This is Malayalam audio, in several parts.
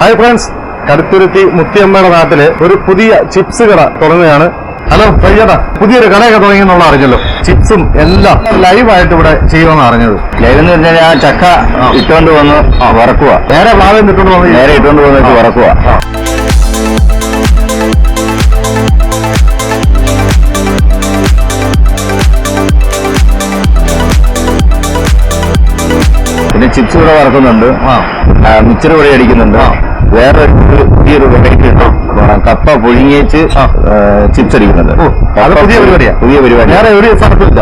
ഹായ് ഫ്രണ്ട്സ് കടുത്തുരുത്തി മുത്തിയമ്മയുടെ നാട്ടിൽ ഒരു പുതിയ ചിപ്സ് കട തുടങ്ങുകയാണ്. ഹലോ പയ്യടാ പുതിയൊരു കടയൊക്കെ തുടങ്ങി എന്നുള്ള അറിഞ്ഞല്ലോ. ചിപ്സും എല്ലാം ലൈവായിട്ട് ഇവിടെ ചെയ്യുമെന്ന് അറിഞ്ഞത്. ലൈവ് എന്ന് പറഞ്ഞാൽ ആ ചക്ക ഇട്ടുകൊണ്ട് വന്ന് വറക്കുക. നേരെ ഭാഗം ഇട്ടുകൊണ്ട് വന്ന് നേരെ ഇട്ടുകൊണ്ട് വന്നിട്ട് വറക്കുക. ചിപ്സ് ഇവിടെ വറക്കുന്നുണ്ട്. ആ. മിച്ചർ ഇവിടെ അടിക്കുന്നുണ്ട്. വേറെ പുതിയൊരു വെറൈറ്റി കപ്പ പുഴുങ്ങിയേച്ച്. ചിപ്സ് അടിക്കുന്നുണ്ട് പുതിയ പരിപാടിയാണ് പുതിയ പരിപാടി വേറെ ഒരു സ്ഥലത്തില്ല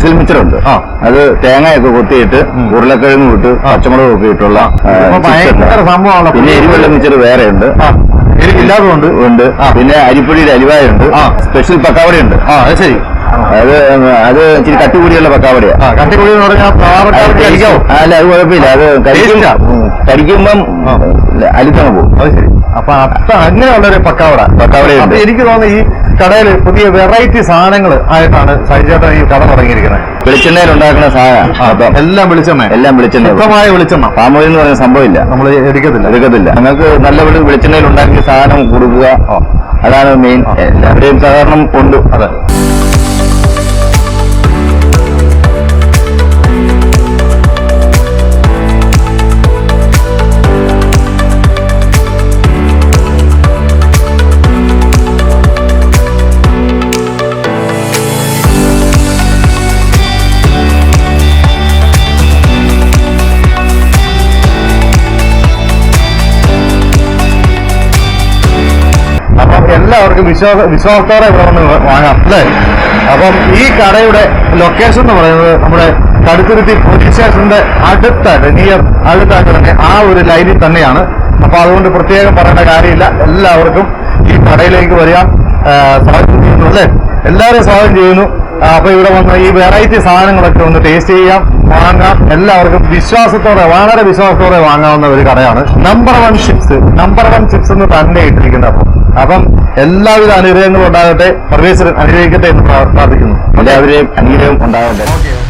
സ്പെഷ്യൽ മിച്ചറുണ്ട്. അത് തേങ്ങയൊക്കെ കൊത്തിയിട്ട്. ഉരുളക്കിഴങ്ങ് വിട്ട് പച്ചമുളക് ഒക്കെ ഇട്ടുള്ള ഉണ്ട്. സംഭവമാണല്ലോ. പിന്നെ എരിവുള്ള മിച്ചർ വേറെ ഉണ്ട്. ആ. ഉണ്ട്. പിന്നെ അരിപ്പൊടിയുടെ അരിവായുണ്ട് ഉണ്ട്. സ്പെഷ്യൽ പക്കാവടയുണ്ട് ആ അത് ശരി. അത് അത് ഇച്ചിരി കട്ടിക്കൂടിയുള്ള പക്കാവടയാ. കട്ടിക്കൂടി എന്ന് പറഞ്ഞാൽ അല്ല അത് കുഴപ്പമില്ല. അത് ആ. അലുത്തങ്ങ് പോകും. അത് ശരി. അപ്പൊ അത്ര അങ്ങനെയുള്ളൊരു പക്കാവട. പക്കാവടയുണ്ട്. അപ്പൊ എനിക്ക് തോന്നുന്നു ഈ കടയിൽ പുതിയ വെറൈറ്റി സാധനങ്ങൾ ആയിട്ടാണ് സൈജേട്ടൻ ഈ കട തുടങ്ങിയിരിക്കുന്നത്. വെളിച്ചെണ്ണയിൽ ഉണ്ടാക്കുന്ന സാധനം എല്ലാം വെളിച്ചെണ്ണ. എല്ലാം വെളിച്ചെണ്ണ. ശുദ്ധമായ വെളിച്ചെണ്ണ. പാമോയിൽ എന്ന് പറയുന്ന സംഭവമില്ല നമ്മൾ എടുക്കത്തില്ല. എടുക്കത്തില്ല. നിങ്ങൾക്ക് നല്ല വെളി- വെളിച്ചെണ്ണയിൽ ഉണ്ടാക്കിയ സാധനം കൊടുക്കുക. അതാണ് മെയിൻ. എല്ലാവരുടെയും സഹകരണം ഉണ്ട് അതെ. എല്ലാവർക്കും വിശ്വാസ വിശ്വാസത്തോടെ ഇവിടെ വന്ന് വാങ്ങാം അല്ലേ? അപ്പം ഈ കടയുടെ ലൊക്കേഷൻ എന്ന് പറയുന്നത് നമ്മുടെ കടുത്തുരുത്തി പോലീസ് സ്റ്റേഷന്റെ അടുത്തായിട്ട് നിയർ അടുത്തായിട്ട് തന്നെ ആ ഒരു ലൈനിൽ തന്നെയാണ്. അപ്പൊ അതുകൊണ്ട് പ്രത്യേകം പറയേണ്ട കാര്യമില്ല. എല്ലാവർക്കും ഈ കടയിലേക്ക് വരിക സ്വാഗതം ചെയ്യുന്നു അല്ലേ? എല്ലാവരും സ്വാഗതം ചെയ്യുന്നു. അപ്പൊ ഇവിടെ വന്ന് ഈ വെറൈറ്റി സാധനങ്ങളൊക്കെ ഒന്ന് ടേസ്റ്റ് ചെയ്യാം വാങ്ങാം. എല്ലാവർക്കും വിശ്വാസത്തോടെ വളരെ വിശ്വാസത്തോടെ വാങ്ങാവുന്ന ഒരു കടയാണ്. Number one chips number one chips എന്ന് തന്നെ ഇട്ടിരിക്കുന്നത്. അപ്പം അപ്പം എല്ലാവിധ അനുഗ്രഹങ്ങളും ഉണ്ടാകട്ടെ പരമേശ്വരൻ അനുഗ്രഹിക്കട്ടെ എന്ന് പ്രാ- പ്രാർത്ഥിക്കുന്നു. എല്ലാവരെയും അനുഗ്രഹം ഉണ്ടാകട്ടെ.